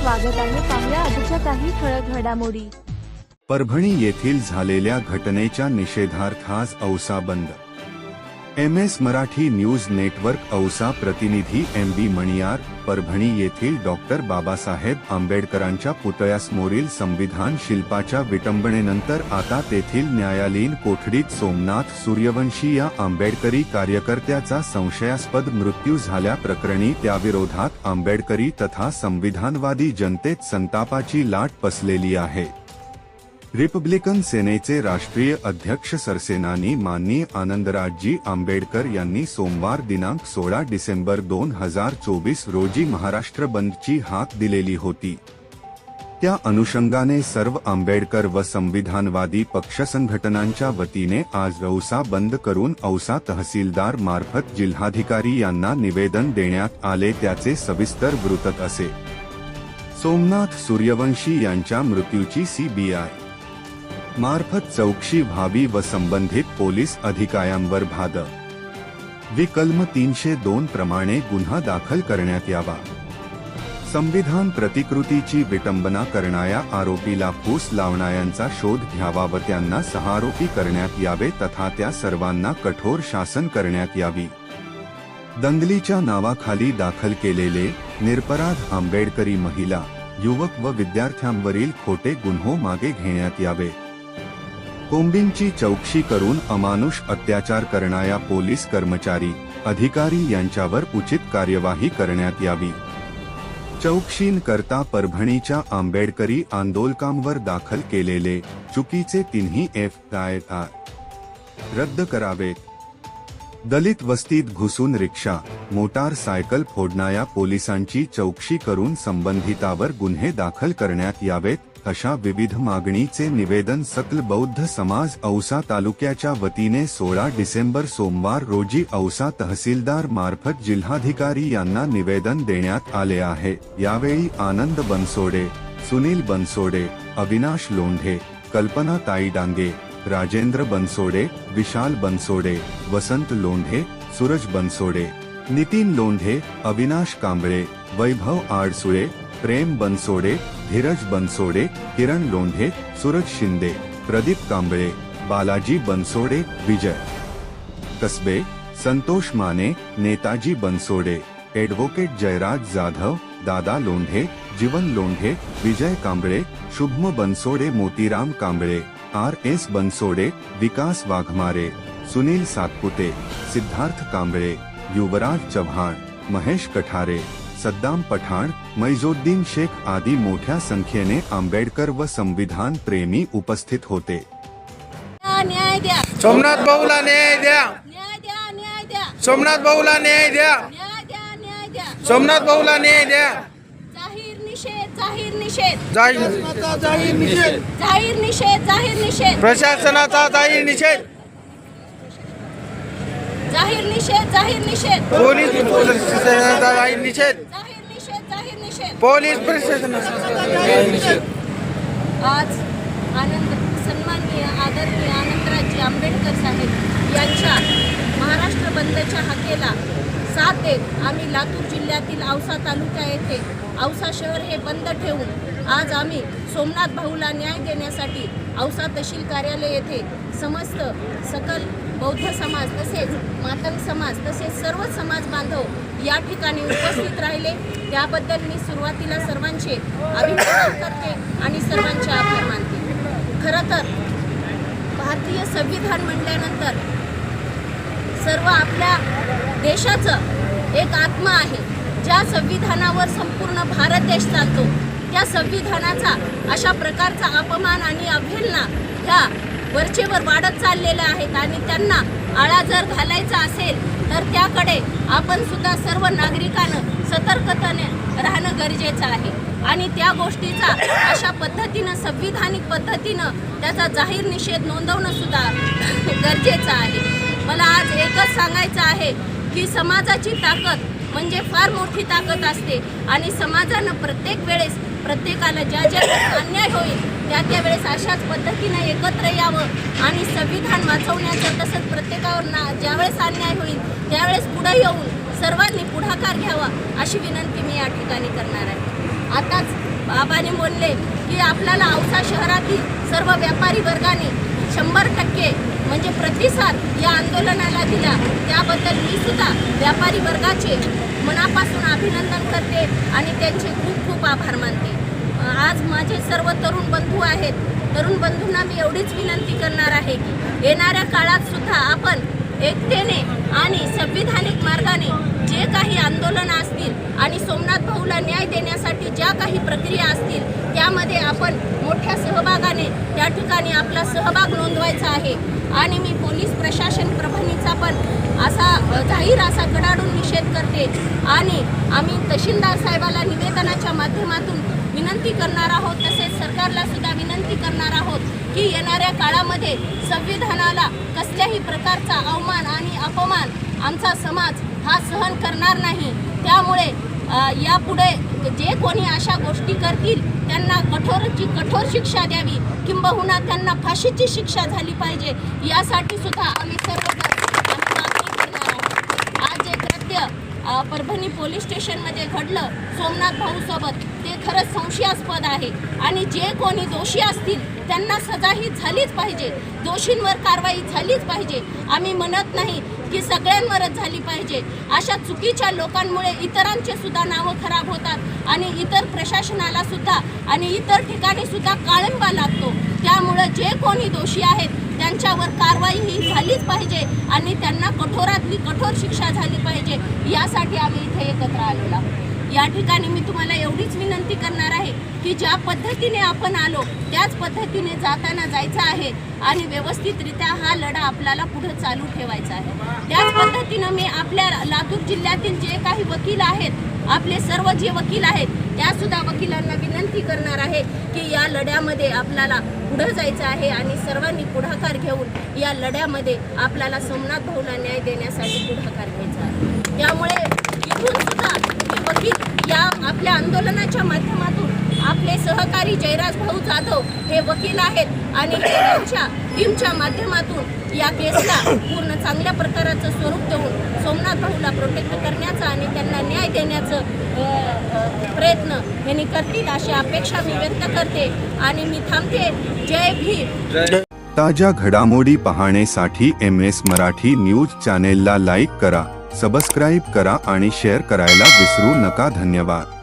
स्वागत आहे पाहुया आजच्या काही ठळक घडामोडी. परभणी येथील झालेल्या घटनेच्या निषेधार्थ आज औसा बंद. M S Marathi news network Ausa प्रतिनिधी एम बी मणियार परभणी येथील डॉक्टर बाबासाहेब आंबेडकरांच्या पुतळ्यासमोरील संविधान शिल्पाच्या विटंबनेनंतर आता तेथील न्यायालयीन कोठडीत सोमनाथ सूर्यवंशी या आंबेडकरी कार्यकर्त्याचा संशयास्पद मृत्यू झाल्याप्रकरणी त्याविरोधात आंबेडकरी तथा संविधानवादी जनतेत संतापाची लाट पसलेली आहे. रिपब्लिकन सेनेचे राष्ट्रीय अध्यक्ष सरसेनानी माननीय आनंदराजजी आंबेडकर यांनी सोमवार दिनांक सोळा डिसेंबर दोन हजार चोवीस रोजी महाराष्ट्र बंदची हाक दिलेली होती. त्या अनुषंगाने सर्व आंबेडकर व संविधानवादी पक्ष संघटनांच्या वतीने आज औसा बंद करून औसा तहसीलदार मार्फत जिल्हाधिकारी यांना निवेदन देण्यात आले त्याचे सविस्तर वृत्त असे. सोमनाथ सूर्यवंशी यांच्या मृत्यूची सीबीआय मार्फत चौकशी व्हावी व संबंधित पोलीस अधिकाऱ्यांवर भाद. विकल्म तीनशे दोन प्रमाणे गुन्हा दाखल करण्यात यावा. संविधान प्रतिकृतीची विटंबना करणाऱ्या आरोपीला फूस लावणाऱ्यांचा शोध घ्यावा व त्यांना सहारोपी करण्यात यावे तथा त्या सर्वांना कठोर शासन करण्यात यावी. दंगलीच्या नावाखाली दाखल केलेले निरपराध आंबेडकरी महिला युवक व विद्यार्थ्यांवरील खोटे गुन्हो मागे घेण्यात यावे. कोंबींची चौकशी करून अमानुष अत्याचार करणाऱ्या पोलीस कर्मचारी अधिकारी यांच्यावर उचित कार्यवाही करण्यात यावी. चौकशीन करता परभणीच्या आंबेडकरी आंदोलकांवर दाखल केलेले चुकीचे तिन्ही एफ आय आर. रद्द करावेत दलित वस्तीत घुसून रिक्षा मोटार सायकल फोडणाऱ्या पोलिसांची चौकशी करून संबंधितावर गुन्हे दाखल करण्यात यावेत अशा विविध मागणीचे निवेदन सकल बौद्ध समाज औसा तालुक्याच्या वतीने सोळा डिसेंबर सोमवार रोजी औसा तहसीलदार मार्फत जिल्हाधिकारी यांना निवेदन देण्यात आले आहे. यावेळी आनंद Bansode Sunil Bansode Avinash Londhe Kalpana tai Dange Rajendra Bansode Vishal Bansode Vasant Londhe Suraj Bansode Nitin Londhe Avinash Kamble Vaibhav Adsule Prem Bansode Dhiraj Bansode, Kiran Londhe, Suraj Shinde, Pradeep Kamble, Balaji Bansode, Vijay. Kasbe, Santosh Mane, Netaji Bansode advocate Jayraj Jadhav, Dada Londhe, Jeevan Londhe, Vijay Kamble, Shubham Bansode, Motiram Kamble, R S Bansode, Vikas Waghmare, Sunil Satpute, Siddharth Kamble, Yuvraj Chavan, Mahesh Kathare Saddam Pathan Maijoddin Shaikh आदी मोठ्या संख्येने आंबेडकर व संविधान प्रेमी उपस्थित होते. न्याय द्या. सोमनाथ भाऊला न्याय द्या. न्याय द्या न्याय द्या. सोमनाथ भाऊला न्याय द्या. न्याय द्या न्याय द्या. सोमनाथ भाऊला न्याय द्या. जाहीर निषेध जाहीर निषेध. जाहीर जाहीर निषेध जाहीर निषेध जाहीर निषेध. प्रशासनाचा जाहीर निषेध. जाहीर निषेध जाहीर निषेध. पोलीस प्रशासनाचा जाहीर निषेध. जाहीर निषेध जाहीर निषेध. पोलीस प्रशासनाचा. जाहीर निषेध आज आनंद सन्माननीय आदरणीय आनंदराजी आंबेडकर साहेब यांच्या महाराष्ट्र बंदच्या हाकेला साथ देत आम्ही लातूर जिल्ह्यातील औसा तालुका येथे औसा शहर हे बंद ठेवून आज आम्ही सोमनाथ भाऊला न्याय देण्यासाठी औसा तहसील कार्यालय येथे समस्त सकल बौद्ध समाज तसेच मातंग समाज तसेच सर्व समाज बांधव या ठिकाणी उपस्थित राहिले. त्याबद्दल मी सुरुवातीला सर्वांचे अभिनंदन करते आणि सर्वांचे आभार मानते. खरं तर भारतीय संविधान म्हणल्यानंतर सर्व आपल्या देशाचं एक आत्मा आहे. ज्या संविधानावर संपूर्ण भारत देश चालतो त्या संविधानाचा अशा प्रकारचा अपमान आणि अवहेलना ह्या वरचेवर वाढत चाललेल्या आहेत आणि त्यांना आळा जर घालायचा असेल तर त्याकडे आपण सुद्धा सर्व नागरिकानं सतर्कतेने राहणं गरजेचं आहे. आणि त्या गोष्टीचा अशा पद्धतीनं संविधानिक पद्धतीनं त्याचा जाहीर निषेध नोंदवणं सुद्धा गरजेचं आहे. मला आज एकच सांगायचं आहे की समाजाची ताकद म्हणजे फार मोठी ताकद असते आणि समाजानं प्रत्येक वेळेस प्रत्येकाला ज्या ज्या वेळेस अन्याय होईल त्या त्या वेळेस अशाच पद्धतीनं एकत्र यावं आणि संविधान वाचवण्याचं तसंच प्रत्येकावर ना ज्यावेळेस अन्याय होईल त्यावेळेस पुढे येऊन सर्वांनी पुढाकार घ्यावा अशी विनंती मी या ठिकाणी करणार आहे. आताच बाबाने बोलले की आपल्याला औसा शहरातील सर्व व्यापारी वर्गाने शंभर टक्के म्हणजे प्रतिसाद या आंदोलनाला दिला. त्याबद्दल मी सुद्धा व्यापारी वर्गाचे मनापासून अभिनंदन करते आणि त्यांचे खूप खूप आभार मानते. आज माझे सर्व तरुण बंधू आहेत. तरुण बंधूंना मी एवढीच विनंती करणार आहे की येणाऱ्या काळात सुद्धा आपण एकतेने आणि संविधानिक मार्गाने जे काही आंदोलनं असतील आणि सोमनाथ भाऊला न्याय देण्यासाठी ज्या काही प्रक्रिया असतील त्यामध्ये आपण मोठ्या सहभागाने त्या ठिकाणी आपला सहभाग नोंदवायचा आहे आणि मी पोलीस प्रशासन प्रभानीचा पण असा अ, जाहीर असा कडाडून आहे. आणि आम्ही तहसीलदार साहेबाला निवेदनाच्या माध्यमातून विनंती करणार आहोत तसेच सरकारला सुद्धा विनंती करणार आहोत की येणाऱ्या काळामध्ये संविधानाला कसल्याही प्रकारचा अवमान आणि अपमान आमचा समाज हा सहन करणार नाही. त्यामुळे यापुढे जे कोणी अशा गोष्टी करतील त्यांना कठोरची कठोर शिक्षा द्यावी किंबहुना त्यांना फाशीची शिक्षा झाली पाहिजे यासाठी सुद्धा आम्ही सर्व आज जे कृत्य परभणी पोलीस स्टेशनमध्ये घडलं सोमनाथ भाऊसोबत. ते खरंच संशयास्पद आहे. आणि जे कोणी दोषी असतील त्यांना सजा ही झालीच पाहिजे. दोषींवर कारवाई झालीच पाहिजे. आम्ही म्हणत नाही की सगळ्यांवरच झाली पाहिजे. अशा चुकीच्या लोकांमुळे इतरांचे सुद्धा नावं खराब होतात आणि इतर प्रशासनाला सुद्धा आणि इतर ठिकाणी सुद्धा काळंबा लागतो. त्यामुळं जे कोणी दोषी आहेत त्यांच्यावर कारवाई ही झालीच पाहिजे आणि त्यांना कठोरातली कठोर शिक्षा झाली पाहिजे यासाठी आम्ही इथे एकत्र आलेलो आहोत. या ठिकाणी मी तुम्हाला एवढीच विनंती करणार आहे की ज्या पद्धतीने आपण आलो त्याच पद्धतीने जाताना जायचं आहे आणि व्यवस्थितरित्या हा लढा आपल्याला पुढे चालू ठेवायचा आहे. त्याच पद्धतीनं मी आपल्या लातूर जिल्ह्यातील जे काही वकील आहेत आपले सर्व जे वकील आहेत त्यासुद्धा वकिलांना की या लढ्यामध्ये आपल्याला पुढं जायचं आहे आणि सर्वांनी पुढाकार घेऊन या लढ्यामध्ये आपल्याला सोमनाथ भाऊला न्याय देण्यासाठी पुढाकार घ्यायचा आहे. त्यामुळे इथून सुद्धा वकील या आपल्या आंदोलनाच्या माध्यमातून सहकारी जयराज भाऊ जाधव हे वकील आहेत. आणि हे त्यांच्या टीमच्या माध्यमातून या केसला पूर्ण चांगल्या प्रकाराचं स्वरूप देऊन सोमनाथ भाऊला प्रोटेक्ट करण्याचा आणि त्यांना न्याय देण्याचं प्रयत्न यांनी करतील अशी अपेक्षा मी व्यक्त करते. आणि मी थांबते. जय भीम. ताज्या घडामोडी पाहण्यासाठी एम एस मराठी न्यूज चॅनेलला लाईक करा सबस्क्राईब करा आणि शेअर करायला विसरू नका. धन्यवाद.